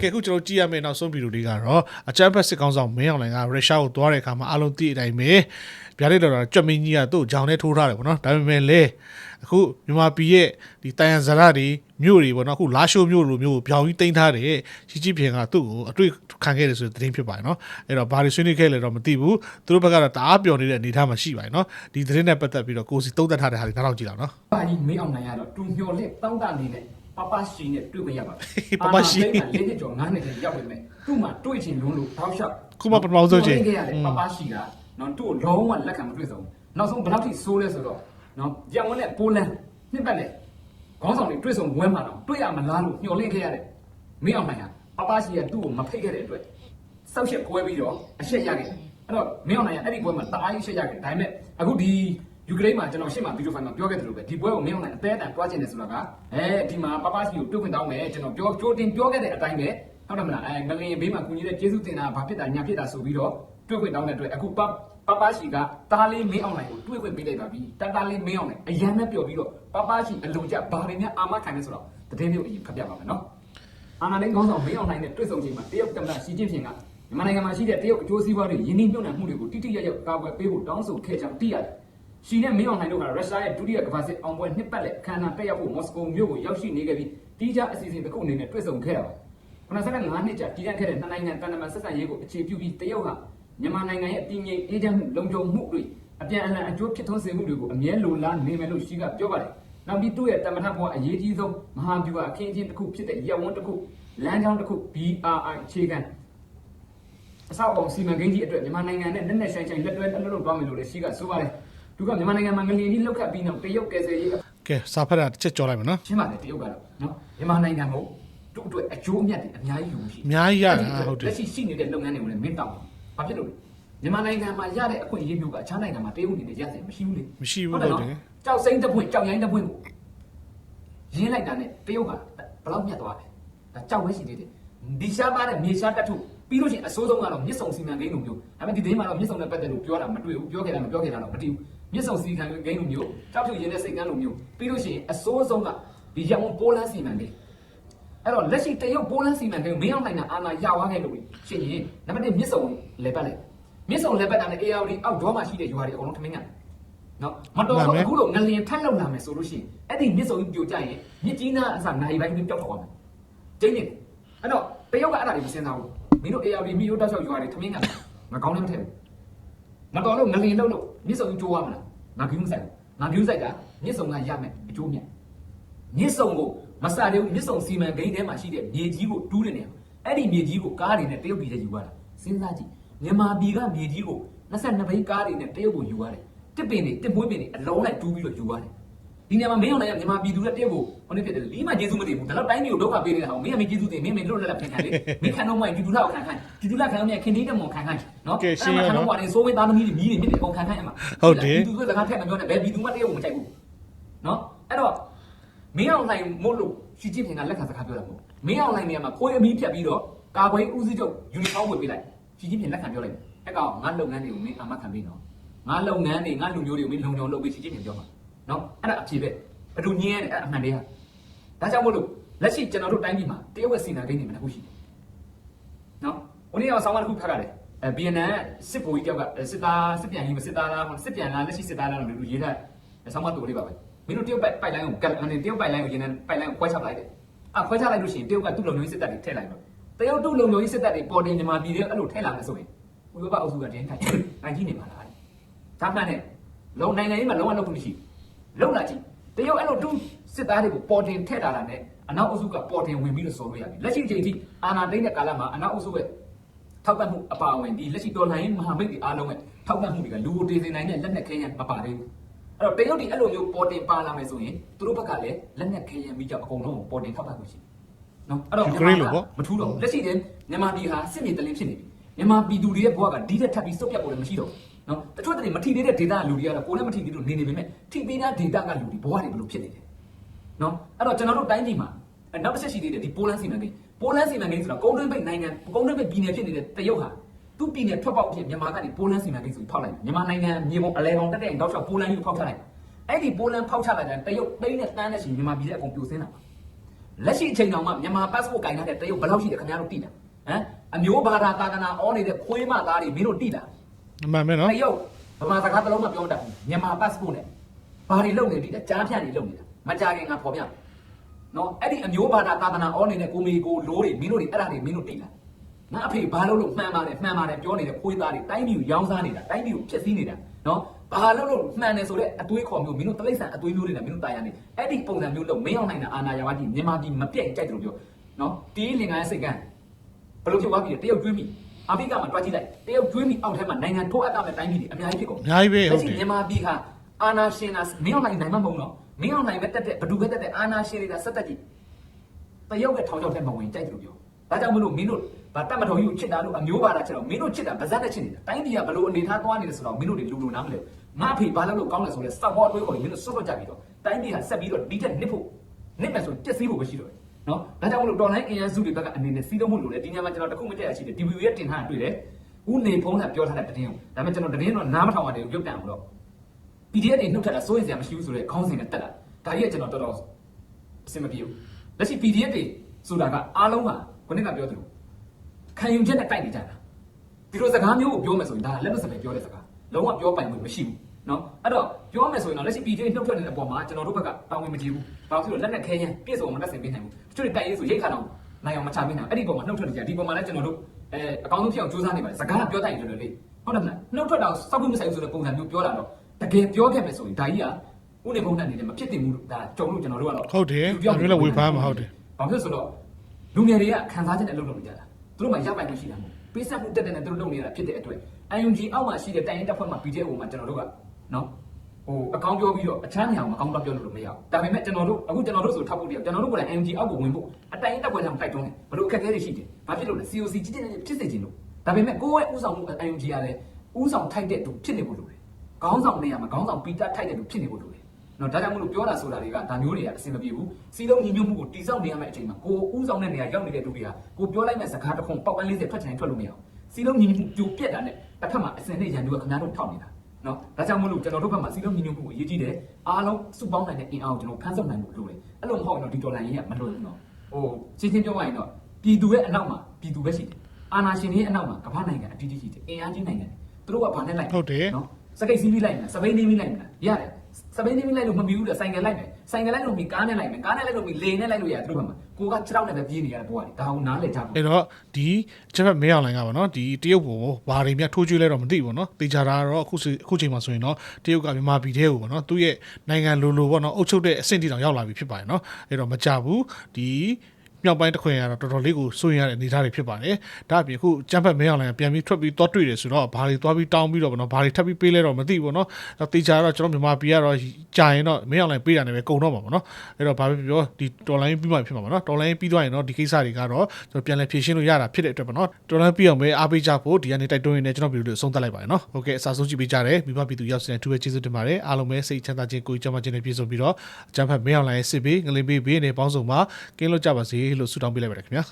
ကဲအခုကျွန်တော်ကြည့်ရမယ့်နောက်ဆုံးဗီဒီယိုလေးကတော့အချမ်းဖက်စစ်ကောင်းဆောင်မင်းအောင်လှိုင်ကရုရှားကိုသွားတဲ့အခါမှာအားလုံးသိတဲ့အတိုင်းပဲဗျာဒိတ်တော်တော်ကြွက်မင်းကြီးကသူ့ကိုဂျောင်နဲ့ထိုးထားတယ်ပေါ့နော်ဒါပေမဲ့လေအခုမြန်မာပြည်ရဲ့ဒီတန်ရန်ဇာတ်တွေမြို့တွေပေါ့နော်အခုလာရှိုးမြို့လိုမျိုးကိုပြောင်ကြီးတင်ထားတယ်ရှိရှိပြင်ကသူ့ကိုအတွေ့ခံခဲ့တယ်ဆိုတဲ့သတင်းဖြစ်ပါတယ်နော်အဲ့တော့ဘာတွေဆွေးနွေးခဲ့လဲတော့မသိဘူးသူတို့ဘက်ကတော့တအားပျော်နေတဲ့အနေအထားမှာရှိပါတယ်နော်ဒီသတင်းနဲ့ပတ်သက်ပြီးတော့ကိုစီသုံးသပ်ထားတဲ့ဟာတွေနားထောင်ကြည့်လောက်နော်ပါကြီးမင်းအောင်နိုင်ရတော့တူမျော်လက်တောင်းတနေတဲ့ ပပရှိနဲ့တွေ့ခွင့်ရပါမယ်ပပရှိအာဏာသိမ်းတာလေးနှစ်ကျော်ငါးနှစ်တည်းရောက်ပြီမဲ့သူ့မှာတွေ့ချင်လွန်းလို့တောက်လျှောက်ခုမှပထမဆုံးချိန်တွေ့ခဲ့ရတယ်ပပရှိကနော်သူ့ကိုလုံးဝလက်ခံမတွေ့ဆုံးဘူးနောက်ဆုံးဘယ်လောက်ထိဆိုးလဲဆိုတော့နော်ကြံဝန်းနဲ့ပိုလန်နှစ်ပတ်နဲ့ခေါင်းဆောင်တွေတွေ့ဆုံဝဲမှာတော့တွေ့ရမလားလို့ညှော်လင့်ခဲ့ရတယ်မင်းအောင်နိုင်ဟာပပရှိကသူ့ကိုမဖိတ်ခဲ့တဲ့အတွက်စောက်ရှက်ကွဲပြီးတော့အရှက်ရခဲ့တယ်အဲ့တော့မင်းအောင်နိုင်ကအဲ့ဒီပွဲမှာတအားကြီးရှက်ရခဲ့တယ်ဒါပေမဲ့အခုဒီ ယူကရိန်းမှာကျွန်တော်ရှေ့မှာဗီဒီယိုဖိုင်မှာပြောခဲ့သလိုပဲဒီပွဲကိုမင်းအောင်နိုင်အသေးအတန်တွားချင်တယ်ဆိုတာကအဲဒီမှာပပရှိကိုတွေ့ခွင့်တောင်းမယ်ကျွန်တော်ပြောကြိုတင်ပြောခဲ့တဲ့အတိုင်းပဲဟုတ်တယ်မလားအဲငလင်ဘေးမှာကုညီတဲ့ကျေးဇူးတင်တာဘာဖြစ်တာညာဖြစ်တာဆိုပြီးတော့တွေ့ခွင့်တောင်းတဲ့အတွက်အခုပပပရှိကတားလေးမင်းအောင်နိုင်ကိုတွေ့ခွင့်ပေးလိုက်ပါပြီတတားလေးမင်းအောင်နိုင်အရန်နဲ့ပျော်ပြီးတော့ပပရှိအလုံးကြဘာတွေများအာမခံလဲဆိုတော့တည်င်းမျိုးအရင်ဖတ်ပြပါမယ်နော်အာဏာသိမ်းခေါင်းဆောင်မင်းအောင်လှိုင်နဲ့တွေ့ဆုံချိန်မှာတရုတ်သမ္မတရှီကျင်းဖျင်ကမြန်မာနိုင်ငံမှာရှိတဲ့တရုတ်အကျိုးစီးပွားတွေယင်းနှိမ့်ညွှန်နှံမှုတွေကိုတိတိကျကျကာကွယ်ပေးဖို့တောင်းဆိုခဲ့ကြောင်းသိရတယ်။ ရှီနဲ့မင်းအောင်လှိုင်တို့ကရုရှားရဲ့ဒုတိယကမ္ဘာစစ်အောင်ပွဲနှစ်ပတ်လက်အခမ်းအနားတက်ရောက်ဖို့မော်စကိုမြို့ကိုရောက်ရှိနေခဲ့ပြီးတီးခြားအစီအစဉ်တစ်ခုအနေနဲ့တွေ့ဆုံခဲ့တာပါ။95နှစ်ကြာတည်တံ့ခဲ့တဲ့နှစ်နိုင်ငံတန်တမန်ဆက်ဆံရေးကိုအခြေပြုပြီးတရုတ်ဟာမြန်မာနိုင်ငံရဲ့တည်ငြိမ်အေးချမ်းမှုလုံခြုံမှုတွေအပြန်အလှန်အကျိုးဖြစ်ထွန်းစေမှုတွေကိုအမြဲလိုလားနေမယ်လို့ရှီကပြောပါတယ်။နောက်ပြီးသူ့ရဲ့တမန်ထဘဝအရေးကြီးဆုံးမဟာဗျူဟာအခင်းအကျင်းတစ်ခုဖြစ်တဲ့ရပ်ဝန်းတစ်ခုလမ်းကြောင်းတစ်ခု BRI အခြေခံအဆောက်အအုံစီမံကိန်းကြီးအတွက်မြန်မာနိုင်ငံနဲ့နဲ့နဲ့ဆိုင်ဆိုင်လက်တွဲအလုပ်လုပ်သွားမယ်လို့လည်းရှီကဆိုပါတယ်။ သူကမြန်မာနိုင်ငံမှာငလျင်ကြီးလောက်ခတ်ပြီးနောက်တရုတ်ကယ်ဆယ်ရေးကဲစာဖတ်တာတစ်ချက်ကြောလိုက်မယ်နော်ရှင်းပါတယ်တရုတ်ကတော့နော်မြန်မာနိုင်ငံမို့သူ့အတွက်အကျိုးအမြတ်တွေအများကြီးယူရှိအများကြီးရတာအဲ့ဒီဟုတ်တယ်လက်ရှိရှိနေတဲ့လုပ်ငန်းတွေကိုလည်းမင်းတောင်းပါဘာဖြစ်လို့လဲမြန်မာနိုင်ငံမှာရတဲ့အခွင့်အရေးမျိုးကအခြားနိုင်ငံမှာတရုတ်အနေနဲ့ရတဲ့မရှိဘူးလေမရှိဘူးဟုတ်တယ်ကြောက်စိမ့်တစ်ပွင့်ကြောက်ရိုင်းတစ်ပွင့်ကိုရင်းလိုက်တာနဲ့တရုတ်ကဘယ်လောက်မြတ်သွားလဲဒါကြောက်ပဲရှိသေးတယ်ဒီရှားပါတဲ့မြေရှားတက်ထုပြီးလို့ရှိရင်အစိုးဆုံးကတော့မြစ်ဆုံစီမံကိန်းလိုမျိုးဒါပေမဲ့ဒီဒေးမှာတော့မြစ်ဆုံနဲ့ပတ်သက်လို့ပြောတာမတွေ့ဘူးပြောခဲ့တာမပြောခဲ့တာတော့မတည်ဘူး မြစ်ဆုံစီမံကိန်းလိုမျိုးကြောက်ဖြူရင်းတဲ့စိတ်ကန်းလိုမျိုးပြီးလို့ရှိရင်အစိုးဆုံးကဒီရန်ကုန်ပိုးလန်းစီမံကိန်းအဲ့တော့လက်ရှိတရုတ်ပိုးလန်းစီမံကိန်းကိုမင်းအောင်နိုင်တာအာဏာရသွားခဲ့လို့ရှင်ရင်နံပါတ်1မြစ်ဆုံလေပတ်လိုက်မြစ်ဆုံလေပတ်တာနဲ့ ARD အောက်ဒေါမှာရှိတဲ့ရွာတွေအကုန်လုံးထမင်းကနော်မတော်တော့အခုလို့ငလျင်ထက်လောက်လာမယ်ဆိုလို့ရှိရင်အဲ့ဒီမြစ်ဆုံကြီးပြိုကျရင်မြစ်ကြီးနားအစနိုင်ပိုင်းပြီးပျောက်သွားမယ်ကျင်းနေအဲ့တော့တရုတ်ကအဲ့ဒါတွေမစင်စားဘူးမင်းတို့ ARD မြို့တောက်လျှောက်ရွာတွေထမင်းကငါကောင်းလည်းမထည့်ဘူးမတော်လို့ငလျင်လောက်လို့မြစ်ဆုံကြီးကျိုးရမလား ငါကြည့်မဆိုင်ငါကြည့်ဆိုင်တာမြစ်ဆုံကရမယ်အကျိုးမြတ်မြစ်ဆုံကိုမစတဲ့မြစ်ဆုံစီမံကိန်းထဲမှာရှိတဲ့မြေကြီးကိုတူးနေတယ်အဲ့ဒီမြေကြီးကိုကားတွေနဲ့တရုတ်ပြည်ထဲယူသွားတာစဉ်းစားကြည့်မြန်မာပြည်ကမြေကြီးကို22ဘိန်းကားတွေနဲ့တရုတ်ကိုယူသွားတယ်တစ်ပင်တွေတစ်မွေးပင်တွေအလုံးလိုက်တူးပြီးတော့ယူသွားတယ် ဒီနေရာမှာမင်းအောင်လည်းမြန်မာပြည်သူတွေတရုတ်ကိုဟိုနေ့ဖြစ်တယ်လီးမကျေးဇူးမတင်ဘူးဒါတော့တိုင်းပြည်ကိုဒုက္ခပေးနေတာဟောမင်းကမင်းကျေးဇူးတင်မင်းမင်းတို့လက်လက်ခံခံလေမင်းခံတော့မှဒီဒူလာကိုခံခံဒီဒူလာခံတော့မြခင်ဒီတက်မော်ခံခံနော်ခံတော့မှလည်းစိုးဝင်းသားသမီးတွေမြည်တွေမြစ်တွေအကုန်ခံခံရမှာဒီသူတွေစကားထက်မပြောနဲ့ဘယ်ပြည်သူမှတရုတ်ကိုမကြိုက်ဘူးနော်အဲ့တော့မင်းအောင်လှိုင်မို့လို့ရှီကျင်းဖင်ကလက်ခံစကားပြောတာမဟုတ်မင်းအောင်လှိုင်နေရာမှာကိုယ်အမီးဖြတ်ပြီးတော့ကာကွယ်ဦးစီးချုပ်ယူနီဖောင်းဝတ်ပေးလိုက်ရှီကျင်းဖင်လက်ခံပြောလိုက်အဲ့ကောင်ငါလုပ်ငန်းတွေကိုမင်းအာမခံပေးနော်ငါလုပ်ငန်းတွေငါလူမျိုးတွေကိုမင်းလုံုံလုပ်ပေးရှီကျင်းဖင်ပြောမှာ နော်အဲ့ဒါအဖြေပဲဘယ်သူညင်းရဲအဲ့အမှန်တရားဒါကြောင့်မို့လို့လက်ရှိကျွန်တော်တို့တိုင်းပြည်မှာတရုတ်ရဲ့စီမံကိန်းတွေမှာတစ်ခုရှိတယ်နော်ဟိုနေ့ကဆောင်းမတစ်ခုဖတ်ရတယ်အဲ BNN စစ်ဗိုလ်ကြီးတယောက်ကစစ်သားစစ်ပြန်ကြီးမစစ်သားလားစစ်ပြန်လားလက်ရှိစစ်သားလားလို့လူရေးထားဆောင်းမတူလေးပါပဲမင်းတို့တရုတ်ပိုက်ပိုက်လိုင်းကိုကတ်အနေတရုတ်ပိုက်လိုင်းကိုရင်းနေပိုက်လိုင်းကိုခွဲချလိုက်တယ်။အခွဲချလိုက်လို့ရှိရင်တရုတ်ကသူ့လုံမျိုးစစ်တပ်တွေထည့်လိုက်တော့တရုတ်သူ့လုံမျိုးစစ်တပ်တွေပေါ်တင်မြန်မာပြည်တွေအဲ့လိုထည့်လာမယ်ဆိုရင်ဥပပအုပ်စုကတင်းထိုင်နိုင်ကြီးနေပါလား။ဒါမှန်နဲ့လုံနိုင်ငံရေးမှာလုံးဝလုံးမရှိဘူး။ လုံလာကြည့်တရုတ်အဲ့လိုသူ့စစ်သားတွေကိုပေါ်တင်ထည့်လာတာနဲ့အနောက်အုပ်စုကပေါ်တင်ဝင်ပြီးတော့ဆော်လို့ရပြီ။လက်ရှိအချိန်ထိအာဏာသိမ်းတဲ့ကာလမှာအနောက်အုပ်စုရဲ့ထောက်ပံ့မှုအပါအဝင်ဒီလက်ရှိတော်လှန်ရေးမဟာမိတ်တွေအားလုံးရဲ့ထောက်ပံ့မှုတွေကလူကိုတည်နေနိုင်တဲ့လက်နက်ခဲယမ်းမပါသေးဘူး။အဲ့တော့တရုတ်ဒီအဲ့လိုမျိုးပေါ်တင်ပါလာမယ်ဆိုရင်သူတို့ဘက်ကလည်းလက်နက်ခဲယမ်းပြီးကြောက်အကုန်လုံးပေါ်တင်ထောက်ပံ့မှုရှိ။နော်အဲ့တော့မထူးတော့လက်ရှိတည်းမြန်မာပြည်ဟာစစ်မြေတလင်းဖြစ်နေပြီ။မြန်မာပြည်သူတွေရဲ့ဘဝကဒီတက်ထပ်ပြီးစုပ်ပြတ်ဖို့လည်းမရှိတော့ဘူး။ နော်တချို့တည်းမထီသေးတဲ့ဒေတာလူတွေကတော့ကိုယ်လည်းမထီသေးလို့နေနေပေမဲ့ထီသေးတဲ့ဒေတာကလူတွေဘဝတွေဘယ်လိုဖြစ်နေလဲ။နော်အဲ့တော့ကျွန်တော်တို့တိုင်းပြည်မှာအဲနောက်တစ်ချက်ရှိသေးတယ်ဒီပိုလန်စီမံကိန်းပိုလန်စီမံကိန်းဆိုတော့ကုန်းတွင်းပိတ်နိုင်ငံကုန်းတွင်းပိတ်ပြည်နယ်ဖြစ်နေတဲ့တရုတ်ဟာသူ့ပြည်နယ်ထွက်ပေါက်ဖြစ်မြန်မာကနေပိုလန်စီမံကိန်းဆိုပြီးဖောက်လိုက်တယ်မြန်မာနိုင်ငံမြေပုံအလဲကောင်တက်တဲ့တောက်လျှောက်ပိုလန်ကြီးကိုဖောက်ချလိုက်အဲ့ဒီပိုလန်ဖောက်ချလိုက်တဲ့တရုတ်တိန်းနဲ့တန်းနဲ့ရှိမြန်မာပြည်ရဲ့အကုန်ပြိုစင်းတာပါလက်ရှိအချိန်တောင်မှမြန်မာ passport ကင်ထားတဲ့တရုတ်ဘယ်လောက်ရှိတယ်ခင်ဗျားတို့သိလားဟမ်အမျိုးဘာသာသာသနာအောနေတဲ့ခွေးမသားတွေမင်းတို့သိလား အမှန်ပဲနော်တရုတ်ဗမာစကားတစ်လုံးမပြောတတ်ဘူးမြန်မာ passport နဲ့ဘာတွေလုပ်နေတိလဲကြားဖြတ်နေလုပ်နေတာမကြခင်ကဖော်ပြနော်အဲ့ဒီအမျိုးဘာသာသာသနာအောနေတဲ့ကိုမီကိုလိုးတွေမင်းတို့တွေအဲ့ဒါတွေမင်းတို့သိလားငါအဖေဘာလို့လို့မှန်ပါတယ်မှန်ပါတယ်ပြောနေတဲ့ခွေးသားတွေတိုင်းပြည်ကိုရောင်းစားနေတာတိုင်းပြည်ကိုဖျက်ဆီးနေတာနော်ဘာလို့လို့မှန်တယ်ဆိုတဲ့အတွေးခေါ်မျိုးမင်းတို့တိရစ္ဆာန်အတွေးမျိုးတွေနဲ့မင်းတို့တာရနေအဲ့ဒီပုံစံမျိုးလို့မင်းအောင်နိုင်တာအာနာယာဝတိမြန်မာပြည်မပြတ်ကြိုက်တယ်လို့ပြောနော်တီးလင်္ကာရဲ့စိတ်ကန်းဘယ်လိုဖြစ်သွားပြီလဲတရုတ်ကျွေးမိ အာဖရိကမှာတွားကြည့်လိုက်တရုတ်ကျွေးမိအောက်ထဲမှာနိုင်ငံထိုးအပ်တာမဲ့တိုင်းပြည်တွေအများကြီးဖြစ်ကုန်အများကြီးပဲလက်ဟုတ်ရှိတယ်မြန်မာပြည်ကအာနာရှင်နာမင်းအောင်နိုင်နိုင်မှမဟုတ်တော့မင်းအောင်နိုင်ပဲတက်တက်ဘဒူပဲတက်တက်အာနာရှင်တွေကဆက်တက်ကြည့်တရုတ်ရဲ့ထောင်ချောက်ထဲမဝင်ကြိုက်တယ်လို့ပြောဒါကြောင့်မလို့မင်းတို့ဗာတက်မတော်ကြီးကိုချစ်တာလို့အမျိုးပါတာချစ်တော့မင်းတို့ချစ်တာဗဇက်နဲ့ချစ်နေတာတိုင်းပြည်ကဘလို့အနေထားသွားနေတယ်ဆိုတော့မင်းတို့တွေလူလူနားမလဲငါအဖေဘာလို့လို့ကောင်းလဲဆိုလဲစောက်ဘောအတွေးခေါ်လို့မင်းတို့စွတ်လွတ်ကြပြီးတော့တိုင်းပြည်ကဆက်ပြီးတော့ဒီထက်နစ်ဖို့နစ်မယ်ဆိုတက်စီးဖို့ပဲရှိတော့တယ် နော်ဒါကြောင့်မလို့တော်လိုင်းအင်ရစုတွေဘက်ကအနေနဲ့စီးလုံးမှုလို့လေဒီညမှာကျွန်တော်တခုမတည့်ရရှိတယ် DVB ရဲ့တင်ထားတာတွေ့တယ်ဦးနေဖုံးကပြောထားတဲ့တင်းကိုဒါပေမဲ့ကျွန်တော်တင်းတော့နားမထောင်ရတယ်ရုပ်တံဘူးတော့ PDF တွေနှုတ်ထက်တာစိုးရင်စရာမရှိဘူးဆိုတော့ခေါင်းစဉ်နဲ့တက်လာဒါကြီးကကျွန်တော်တော်တော်အဆင်မပြေဘူးလက်ရှိ PDF တွေဆိုတာကအားလုံးကခုနကပြောသလိုခံယူချက်နဲ့တိုက်နေကြတာဒီလိုစကားမျိုးကိုပြောမယ်ဆိုရင်ဒါလက်မစပယ်ပြောတဲ့စကားလုံးဝပြောပိုင်မှုမရှိဘူး နော်အဲ့တော့ပြောမယ်ဆိုရင်တော့လက်ရှိ PDF နှုတ်ထွက်နေတဲ့အပေါ်မှာကျွန်တော်တို့ဘက်ကတောင်းဝင်မကြည့်ဘူးဘာလို့လဲဆိုတော့လက်နဲ့ခဲရင်ပြည့်စုံမတက်ဆင်ပေးနိုင်ဘူးတချို့တွေတိုက်ရေးဆိုရိတ်ခါတော့နိုင်အောင်မချပေးနိုင်အဲ့ဒီပုံမှာနှုတ်ထွက်နေကြဒီပုံမှာလည်းကျွန်တော်တို့အဲအကောင်းဆုံးဖြစ်အောင်စူးစမ်းနေပါတယ်စကားကပြောတတ်ရင်လွယ်လွယ်လေးဟုတ်တယ်မလားနှုတ်ထွက်တော့စောက်ဖို့မဆိုင်ဘူးဆိုတဲ့ပုံစံမျိုးပြောတာတော့တကယ်ပြောခဲ့မယ်ဆိုရင်ဒါကြီးကဥနေဘုံနဲ့နေတယ်မဖြစ်တင်ဘူးဒါကြုံလို့ကျွန်တော်တို့ကတော့ဟုတ်တယ်ဒါမျိုးလည်းဝေဖန်မှာဟုတ်တယ်ဘာဖြစ်ဆိုတော့လူငယ်တွေကခံစားချက်နဲ့လုပ်လို့မကြတာသူတို့မှရပိုင်လို့ရှိတာမဟုတ်ပေးဆက်မှုတက်တဲ့နဲ့သူတို့လုပ်နေတာဖြစ်တဲ့အတွက် IUG အောက်မှာရှိတဲ့တိုင်ရင်တပ်ဖွဲ့မှာ BTO မှာကျွန်တော်တို့က နော်ဟိုအကောင့်ပြောပြီးတော့အချမ်းနေအောင်အကောင့်တော့ပြောလို့မရဘူးဒါပေမဲ့ကျွန်တော်တို့အခုကျွန်တော်တို့ဆိုထောက်ဖို့တည်းကျွန်တော်တို့ကလည်း IUG အောက်ကိုဝင်ဖို့အတိုင်ရင်တပ်ဖွဲ့ကြောင့်တိုက်တွန်းတယ်ဘလို့အခက်အခဲတွေရှိတယ်ဘာဖြစ်လို့လဲ COC ကြီးတဲ့ဖြစ်စေချင်လို့ဒါပေမဲ့ကိုယ့်ရဲ့ဥဆောင်မှု IUG ကလည်းဥဆောင်ထိုက်တဲ့သူဖြစ်နေဖို့လိုတယ်ခေါင်းဆောင်နေရာမှာခေါင်းဆောင်ပီတာထိုက်တဲ့သူဖြစ်နေဖို့လိုတယ်နော်ဒါကြောင့်မလို့ပြောတာဆိုတာတွေကဒါမျိုးတွေကအဆင်မပြေဘူးစီးလုံးညီညွတ်မှုကိုတိစောက်နေရမယ့်အချိန်မှာကိုဥဆောင်တဲ့နေရာရောက်နေတဲ့လူတွေကကိုပြောလိုက်မဲ့စကားတစ်ခုပေါက်ပန်း40ထွက်ချင်ရင်ထွက်လို့မရအောင်စီးလုံးညီညွတ်မှုကြိုပြက်တာနဲ့တစ်ဖက်မှာအစင်နဲ့ရန်သူကခင်ဗျားတို့ထောက်နေတာ နော်ဒါကြောင့်မလို့ကျွန်တော်တို့ဘက်မှာစီးလုံးညီညွတ်မှုကိုအရေးကြီးတယ်အားလုံးစုပေါင်းနိုင်တဲ့အင်အားကိုကျွန်တော်ဖန်ဆုပ်နိုင်ဖို့လိုတယ်အဲ့လိုမဟုတ်ရင်တော့ဒီဒေါ်လာရင်းကမလွတ်ဘူးနော်ဟိုရှင်းရှင်းပြောရရင်တော့ပြည်သူရဲ့အနောက်မှာပြည်သူပဲရှိတယ်အာဏာရှင်တွေရဲ့အနောက်မှာကမ္ဘာနိုင်ငံအတီးတီးရှိတယ်အင်အားကြီးနိုင်ငံတွေသူတို့ကဘာနဲ့လိုက်ဟုတ်တယ်နော်စကိတ်စီးပြီးလိုက်မယ်စပိန်နေပြီးလိုက်မယ်ရတယ်စပိန်နေပြီးလိုက်လို့မမီဘူးလေဆိုင်ကယ်လိုက်မယ် ဆိုင်ကယ်လိုက်လို့မီကားနဲ့လိုက်မယ်ကားနဲ့လိုက်လို့မီလေနဲ့လိုက်လို့ရတယ်သူတို့ဘက်မှာကိုက6တောက်နဲ့ပဲပြေးနေရတဲ့ဘဝတွေဒါကိုနားလည်ကြဖို့အဲ့တော့ဒီချက်ဖက်မဲအောင်လိုင်းကပါနော်ဒီတရုတ်ဘုံကိုဘာတွေမြထိုးကျွေးလဲတော့မသိဘူးနော်တေချာတာကတော့အခုစီအခုချိန်မှာဆိုရင်တော့တရုတ်ကမြန်မာပြည်ထဲကိုပေါ့နော်သူ့ရဲ့နိုင်ငံလိုလိုပေါ့နော်အုပ်ချုပ်တဲ့အဆင့်တိတောင်ရောက်လာပြီဖြစ်ပါတယ်နော်အဲ့တော့မကြဘူးဒီ မြောက်ပိုင်းတစ်ခွင်ကတော့တော်တော်လေးကိုစိုးရင်ရတဲ့အနေအထားတွေဖြစ်ပါတယ်ဒါအပြင်အခုကျန်းဖက်မဲအောင်လိုင်းကပြန်ပြီးထွက်ပြီးတော့တွေ့တယ်ဆိုတော့ဘာတွေသွားပြီးတောင်းပြီးတော့ပေါ့နော်ဘာတွေထပ်ပြီးပေးလဲတော့မသိဘူးပေါ့နော်တော့တေချာတော့ကျွန်တော်မြန်မာပြည်ကတော့ကြာရင်တော့မဲအောင်လိုင်းပေးတာနဲ့ပဲကုန်တော့မှာပေါ့နော်အဲ့တော့ဘာပဲပြောဒီတော်လိုင်းပြီးမှဖြစ်မှာပေါ့နော်တော်လိုင်းပြီးသွားရင်တော့ဒီကိစ္စတွေကတော့ကျွန်တော်ပြန်လည်ဖြေရှင်းလို့ရတာဖြစ်တဲ့အတွက်ပေါ့နော်တော်လိုင်းပြီးအောင်ပဲအားပေးကြဖို့ဒီကနေ့တိုက်တွန်းရင်းနဲ့ကျွန်တော်ဗီဒီယိုလေးအဆုံးသတ်လိုက်ပါတယ်နော်ဟုတ်ကဲ့အစားဆုံးကြည့်ပေးကြတယ်မိဘပြည်သူရောက်စတဲ့သူပဲကျေးဇူးတင်ပါတယ်အားလုံးပဲစိတ်ချမ်းသာခြင်းကိုယ်ကြမ်းမှခြင်းနဲ့ပြည့်စုံပြီးတော့အကျန်းဖက်မဲအောင်လိုင်းရဲ့စစ်ပေးငလင်ပေးဘေးနဲ့ပေါင်းစုံမှာကင်းလို့ကြပါစေလို့ဆုတောင်းပေးလိုက်ပါတယ်ခင်ဗျာ